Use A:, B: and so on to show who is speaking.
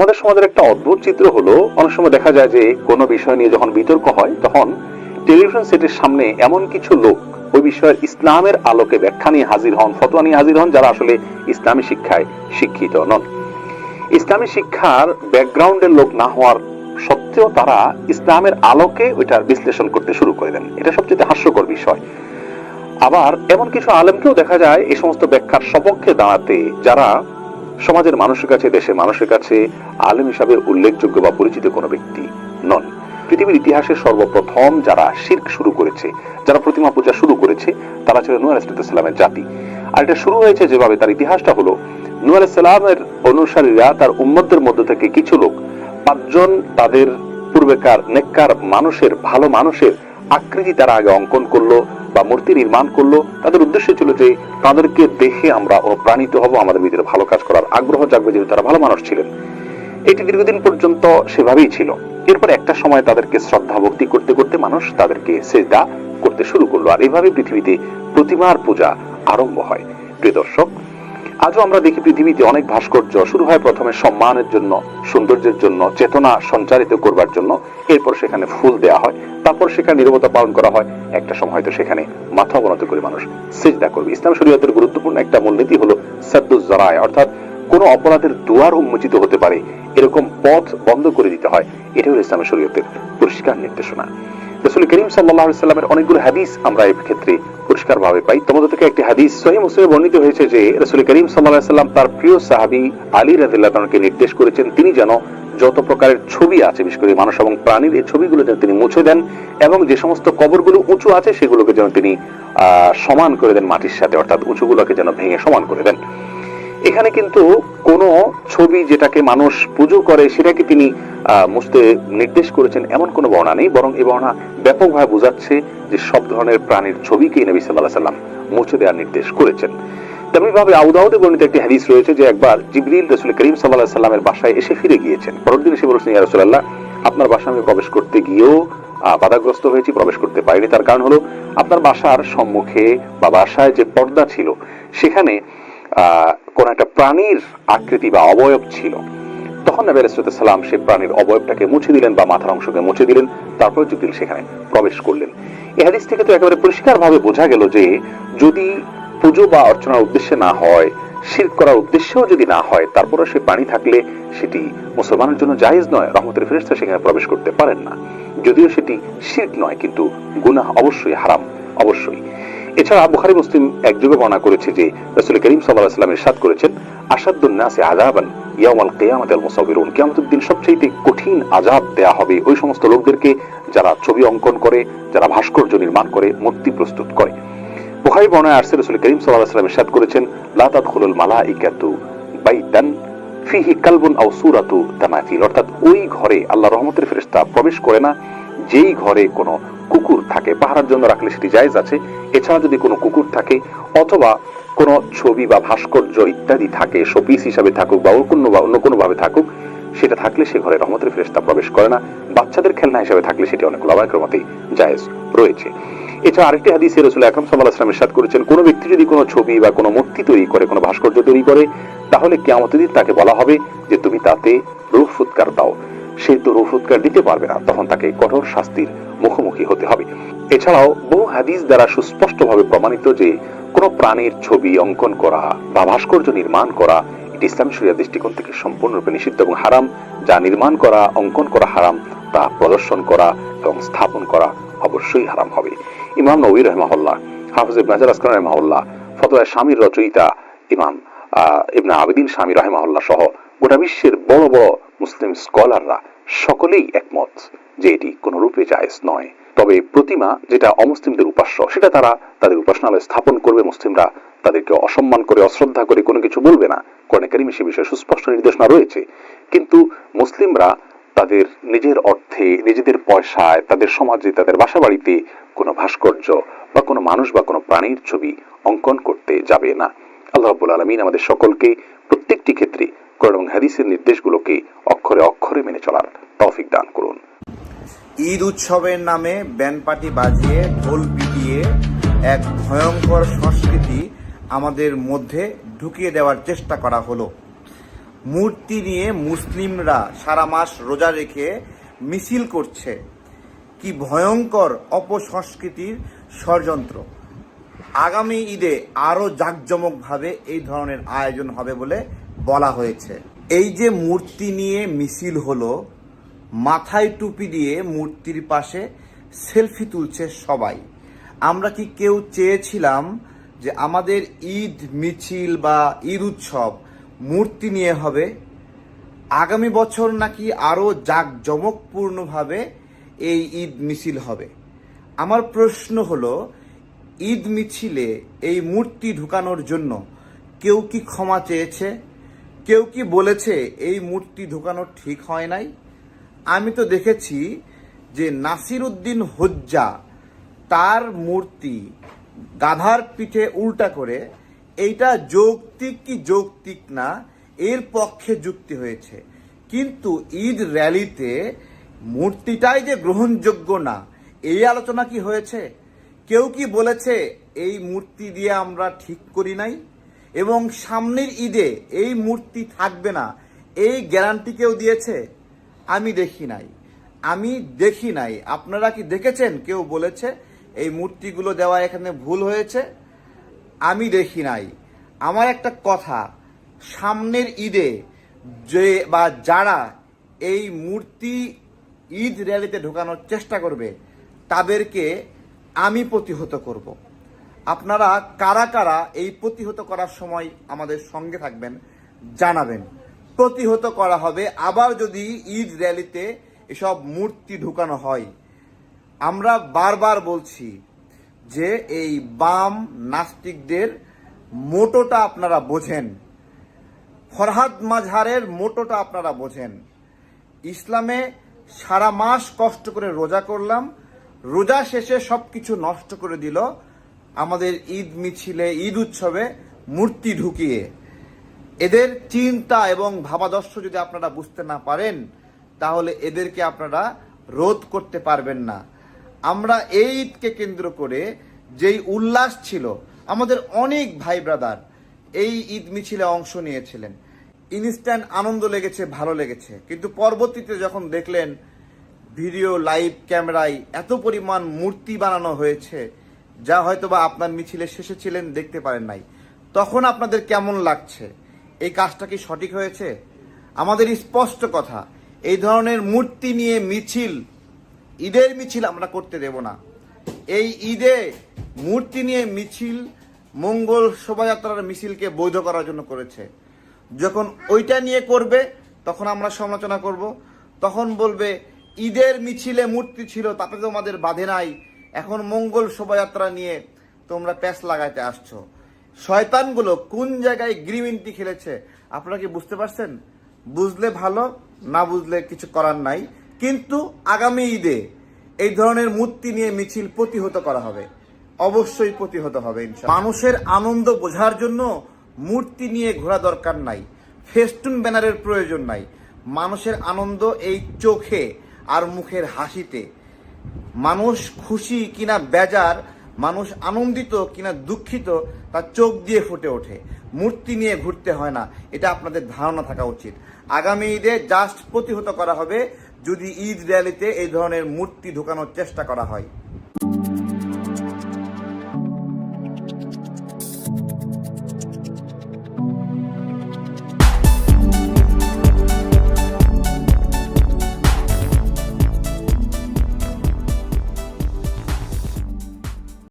A: আমাদের সমাজের একটা অদ্ভুত চিত্র হলো, অনেক সময় দেখা যায় যে কোনো বিষয় নিয়ে যখন বিতর্ক হয়, তখন টেলিভিশন সেটের সামনে এমন কিছু লোক ওই বিষয়ের ইসলামের আলোকে ব্যাখ্যা নিয়ে হাজির হন, ফতোয়া নিয়ে হাজির হন, যারা আসলে ইসলামী শিক্ষায় শিক্ষিত নন। ইসলামী শিক্ষার ব্যাকগ্রাউন্ডের লোক না হওয়ার সত্ত্বেও তারা ইসলামের আলোকে ওইটার বিশ্লেষণ করতে শুরু করে দেন। এটা সবচেয়ে হাস্যকর বিষয়। আবার এমন কিছু আলেমকেও দেখা যায়, এই সমস্ত ব্যাখ্যার সপক্ষে দাঁড়াতে, যারা সমাজের মানুষের কাছে, দেশের মানুষের কাছে আলেম হিসাবে উল্লেখযোগ্য বা পরিচিত কোনো ব্যক্তি নন। পৃথিবীর ইতিহাসে সর্বপ্রথম যারা শির্ক শুরু করেছে, যারা প্রতিমা পূজা শুরু করেছে, তারা ছিল নুয়ার ইসলামের জাতি। আর এটা শুরু হয়েছে যেভাবে, তার ইতিহাসটা হলো নুয়ার ইসলামের অনুসারীরা তার উম্মতদের মধ্য থেকে কিছু লোক, পাঁচজন তাদের পূর্বেকার নেককার মানুষের, ভালো মানুষের আকৃতি তারা আগে অঙ্কন করল বা মূর্তি নির্মাণ করল, তাদের উদ্দেশ্য ছিল যে তাদেরকে দেখে আমরা অনুপ্রাণিত হব, আমাদের ভিতরে ভালো কাজ করার আগ্রহ জাগবে, যেহেতু তারা ভালো মানুষ ছিলেন। এটি দীর্ঘদিন পর্যন্ত সেভাবেই ছিল। এরপর একটা সময় তাদেরকে শ্রদ্ধা ভক্তি করতে করতে মানুষ তাদেরকে সেজদা করতে শুরু করল। আর এইভাবে পৃথিবীতে প্রতিমার পূজা আরম্ভ হয়। প্রিয় দর্শক আজও আমরা দেখি পৃথিবীতে অনেক ভাস্কর্য শুরু হয় প্রথমে সম্মানের জন্য, সৌন্দর্যের জন্য, চেতনা সঞ্চারিত করবার জন্য। এরপর সেখানে ফুল দেওয়া হয়, তারপর সেখানে নিরবতা পালন করা হয়। একটা সময় হয়তো সেখানে মাথা অবনত করে মানুষ সেজদা করবে। ইসলাম শরীয়তের গুরুত্বপূর্ণ একটা মূলনীতি হলো সাদ্দুজ্জারায় অর্থাৎ কোনো অপরাধের দুয়ার উন্মোচিত হতে পারে। এরকম পথ বন্ধ করে দিতে হয়। এটা হলো ইসলামের শরীয়তের পরিষ্কার নির্দেশনা। রসুল করিম সাল্লাহ সাল্লামের অনেকগুলো হাদিস আমরা এই ক্ষেত্রে পরিষ্কার ভাবে পাই। তোমাদের থেকে একটি হাদিস সহি মুসলিমে বর্ণিত হয়েছে যে, রসুল করিম সাল্লাহ সাল্লাম তার প্রিয় সাহাবি আলী রাদিল্লাহকে নির্দেশ করেছেন, তিনি যেন যত প্রকারের ছবি আছে, বিশেষ করে মানুষ এবং প্রাণীর এই ছবিগুলো যেন তিনি মুছে দেন এবং যে সমস্ত কবরগুলো উঁচু আছে, সেগুলোকে যেন তিনি সমান করে দেন মাটির সাথে, অর্থাৎ উঁচুগুলোকে যেন ভেঙে সমান করে দেন। এখানে কিন্তু কোন ছবি যেটাকে মানুষ পুজো করে, সেটাকে তিনি মুছতে নির্দেশ করেছেন, এমন কোনো বর্ণনা নেই। বরং এই বর্ণনা ব্যাপকভাবে বোঝাচ্ছে যে সব ধরনের প্রাণীর ছবিকেই নবী সাল্লাহ সাল্লাম মুছে দেওয়ার নির্দেশ করেছেন। তেমনি ভাবে আউদাউদে বর্ণিত একটি হাদিস রয়েছে যে একবার জিবরিল রসুল করিম সাল্লাহ সাল্লামের বাসায় এসে ফিরে গিয়েছেন। পরের দিন এসে বলেছেন ইয়া রাসূলুল্লাহ, আপনার বাসায় আমি প্রবেশ করতে গিয়েও বাধাগ্রস্ত হয়েছি, প্রবেশ করতে পারিনি। তার কারণ হলো, আপনার বাসার সম্মুখে বা বাসায় যে পর্দা ছিল, সেখানে কোন একটা প্রাণীর আকৃতি বা অবয়ব ছিল। তখন নবী সালাম সেই প্রাণীর অবয়বটাকে মুছে দিলেন বা মাথার অংশকে মুছে দিলেন। তারপর জিবরিল সেখানে প্রবেশ করলেন। এই হাদিস থেকে তো একেবারে পরিষ্কারভাবে বোঝা গেল যে যদি পুজো বা অর্চনার উদ্দেশ্যে না হয়, শিরক করার উদ্দেশ্যেও যদি না হয় তারপরে সে প্রাণী থাকলে সেটি মুসলমানের জন্য জায়েজ নয়। রহমতের ফেরেশতা সেখানে প্রবেশ করতে পারেন না। যদিও সেটি শিরক নয়, কিন্তু গুনাহ অবশ্যই হারাম, অবশ্যই। এছাড়া বুখারী মুসলিম এক যুগে বর্ণনা করেছে যে রাসূল করিম সাল্লাল্লাহু আলাইহি ওয়াসাল্লাম ইরশাদ করেছেন, আশাদ্দুন নাসি আযাবান ইয়াউমাল কিয়ামাতিল মুসাওবিরুন কিয়ামতের দিন সবচেয়ে কঠিন আযাব দেয়া হবে। ওই সমস্ত লোকদেরকে যারা ছবি অঙ্কন করে, যারা ভাস্কর্য নির্মাণ করে, মূর্তি প্রস্তুত করে। বুখারী বর্ণনায় আসছে, রাসূল করিম সাল্লাল্লাহু আলাইহি ওয়াসাল্লাম ইরশাদ করেছেন, লা তাদখুলুল মালাইকাতু বাইতান ফিহি কালবুন আও সূরাতু তামাথিল অর্থাৎ ওই ঘরে আল্লাহ রহমতের ফেরেশতা প্রবেশ করে না। যেই ঘরে কোনো কুকুর থাকে, পাহারার জন্য রাখলে সেটি জায়েজ আছে। এছাড়া যদি কোনো কুকুর থাকে, অথবা কোনো ছবি বা ভাস্কর্য ইত্যাদি থাকে, শোপিস হিসাবে থাকুক বা অন্য বা অন্য কোনো ভাবে থাকুক, সেটা থাকলে সে ঘরে রহমতের ফেরেশতা প্রবেশ করে না। বাচ্চাদের খেলনা হিসাবে থাকলে সেটি অনেক লাভায়কের মতেই জায়েজ রয়েছে। এছাড়া আরেকটি হাদিসে রসুল আকরম সাল্লাহ আসলাম ইরশাদ করেছেন, কোনো ব্যক্তি যদি কোনো ছবি বা কোনো মূর্তি তৈরি করে, কোনো ভাস্কর্য তৈরি করে, তাহলে কেমন দিন তাকে বলা হবে যে তুমি তাতে রূহ ফুৎকার দাও। সে তো রূহ ফুৎকার দিতে পারবে না, তখন তাকে কঠোর শাস্তির মুখোমুখি হতে হবে। এছাড়াও, বহু হাদিস দ্বারা সুস্পষ্টভাবে প্রমাণিত যে, কোনো প্রাণীর ছবি অঙ্কন করা বা ভাস্কর্য নির্মাণ করা, এটি ইসলাম শরিয়া দৃষ্টিকোণ থেকে সম্পূর্ণরূপে নিষিদ্ধ এবং হারাম। যা নির্মাণ করা, অঙ্কন করা হারাম, তা প্রদর্শন করা এবং স্থাপন করা অবশ্যই হারাম হবে। ইমাম নবী রহমাহুল্লাহ, হাফিজ ইবনে আসকান রহমাহুল্লাহ ফতোয়া স্বামীর রচয়িতা ইমাম ইবনে আবেদিন স্বামী রহমাহুল্লাহ সহ গোটা বিশ্বের বড় বড় মুসলিম স্কলাররা সকলেই একমত যে এটি কোন রূপে জায়েজ নয়। তবে প্রতিমা যেটা অমুসলিমদের উপাস্য, সেটা তারা তাদের উপাসনালয়ে স্থাপন করবে মুসলিমরা। তাদেরকে অসম্মান করে, অশ্রদ্ধা করে কোনো কিছু বলবে না। কোরআনে কারিমে সে বিষয়ে সুস্পষ্ট নির্দেশনা রয়েছে। কিন্তু মুসলিমরা তাদের নিজের অর্থে, নিজেদের পয়সায়, তাদের সমাজে, তাদের বাসা বাড়িতে কোনো ভাস্কর্য বা কোনো মানুষ বা কোনো প্রাণীর ছবি অঙ্কন করতে যাবে না। আল্লাহ রাব্বুল আলমিন আমাদের সকলকে কোরআন এবং হাদিসের নির্দেশগুলোকে অক্ষরে অক্ষরে মেনে চলার তৌফিক দান করুন।
B: ঈদ উৎসবের নামে ব্যান্ডপাটি বাজিয়ে ঢোল পিটিয়ে এক ভয়ঙ্কর সংস্কৃতি আমাদের মধ্যে ঢুকিয়ে দেওয়ার চেষ্টা করা হলো। মূর্তি নিয়ে মুসলিমরা সারা মাস রোজা রেখে মিছিল করছে। কি ভয়ঙ্কর অপসংস্কৃতির ষড়যন্ত্র। আগামী ঈদে আরও জাঁকজমকভাবে এই ধরনের আয়োজন হবে বলে বলা হয়েছে। এই যে মূর্তি নিয়ে মিছিল হলো, মাথায় টুপি দিয়ে মূর্তির পাশে সেলফি তুলছে সবাই। আমরা কি কেউ চেয়েছিলাম যে আমাদের ঈদ মিছিল বা ঈদ উৎসব মূর্তি নিয়ে হবে? আগামী বছর নাকি আরও জাঁকজমকপূর্ণভাবে এই ঈদ মিছিল হবে? আমার প্রশ্ন হলো, ঈদ মিছিলে এই মূর্তি ঢুকানোর জন্য কেউ কি ক্ষমা চেয়েছে? কেউ কি বলেছে এই মূর্তি ঢুকানো ঠিক হয় নাই? আমি তো দেখেছি যে নাসির উদ্দিন হজ্জা তার মূর্তি গাধার পিঠে উল্টা করে, এইটা যৌক্তিক কি যৌক্তিক না, এর পক্ষে যুক্তি হয়েছে। কিন্তু ঈদ র্যালিতে মূর্তিটাই যে গ্রহণযোগ্য না, এই আলোচনা কি হয়েছে? কেউ কি বলেছে এই মূর্তি দিয়ে আমরা ঠিক করি নাই? এবং সামনের ঈদে এই মূর্তি থাকবে না। এই গ্যারান্টি কেউ দিয়েছে? আমি দেখি নাই। আমি দেখি নাই। আপনারা কি দেখেছেন? কেউ বলেছে, এই মূর্তিগুলো দেওয়া এখানে ভুল হয়েছে। আমি দেখি নাই। আমার একটা কথা, সামনের ঈদে যে বা যারা এই মূর্তি ঈদ র্যালিতে ঢোকানোর চেষ্টা করবে, তাদেরকে আমি প্রতিহত করব। আপনারা কারা কারা এই প্রতিহত করার সময় আমাদের সঙ্গে থাকবেন, জানাবেন। প্রতিহত করা হবে। আবার যদি ঈদ র্যালিতে এসব মূর্তি ঢুকানো হয়, আমরা বারবার বলছি যে এই বাম নাস্তিকদের মোটোটা আপনারা বোঝেন। ফরহাদ মাঝহারের মোটোটা আপনারা বোঝেন। ইসলামে সারা মাস কষ্ট করে রোজা করলাম, রোজা শেষে সব কিছু নষ্ট করে দিল আমাদের ঈদ মিছিলে, ঈদ উৎসবে মূর্তি ঢুকিয়ে এদের চিন্তা এবং ভাবাদর্শ যদি আপনারা বুঝতে না পারেন, তাহলে এদেরকে আপনারা রোধ করতে পারবেন না। আমরা এই ঈদকে কেন্দ্র করে যেই উল্লাস ছিল, আমাদের অনেক ভাই ব্রাদার এই ঈদ মিছিলে অংশ নিয়েছিলেন। ইনস্ট্যান্ট আনন্দ লেগেছে, ভালো লেগেছে। কিন্তু পরবর্তীতে যখন দেখলেন ভিডিও, লাইভ ক্যামেরায় এত পরিমাণ মূর্তি বানানো হয়েছে যা হয়তো বা আপনার মিছিলের শেষে ছিলেন, দেখতে পারেন নাই। তখন আপনাদের কেমন লাগছে? এই কাজটা কি সঠিক হয়েছে? আমাদের স্পষ্ট কথা, এই ধরনের মূর্তি নিয়ে মিছিল, ঈদের মিছিল আমরা করতে দেব না। এই ঈদে মূর্তি নিয়ে মিছিল মঙ্গল শোভাযাত্রার মিছিলকে বৈধ করার জন্য করেছে। যখন ওইটা নিয়ে করবে, তখন আমরা সমালোচনা করব। তখন বলবে, ঈদের মিছিলে মূর্তি ছিল, তাতে তোমাদের বাধে নাই। এখন মঙ্গল শোভাযাত্রা নিয়ে তোমরা প্যাচ লাগাইতে আসছো। শয়তানগুলো কোন জায়গায় গ্রিমিনটি খেলেছে, আপনারা কি বুঝতে পারছেন? বুঝলে ভালো, না বুঝলে কিছু করার নাই। কিন্তু আগামী ঈদে এই ধরনের মূর্তি নিয়ে মিছিল প্রতিহত করা হবে। অবশ্যই প্রতিহত হবে মানুষের আনন্দ বোঝার জন্য মূর্তি নিয়ে ঘোরা দরকার নাই। ফেস্টুন ব্যানারের প্রয়োজন নাই। মানুষের আনন্দ এই চোখে আর মুখের হাসিতে। মানুষ খুশি কিনা বেজার, মানুষ আনন্দিত কিনা দুঃখিত, তার চোখ দিয়ে ফুটে ওঠে। মূর্তি নিয়ে ঘুরতে হয় না, এটা আপনাদের ধারণা থাকা উচিত। আগামী ঈদে জাস্ট প্রতিহত করা হবে, যদি ঈদ র্যালিতে এই ধরনের মূর্তি ঢোকানোর চেষ্টা করা হয়।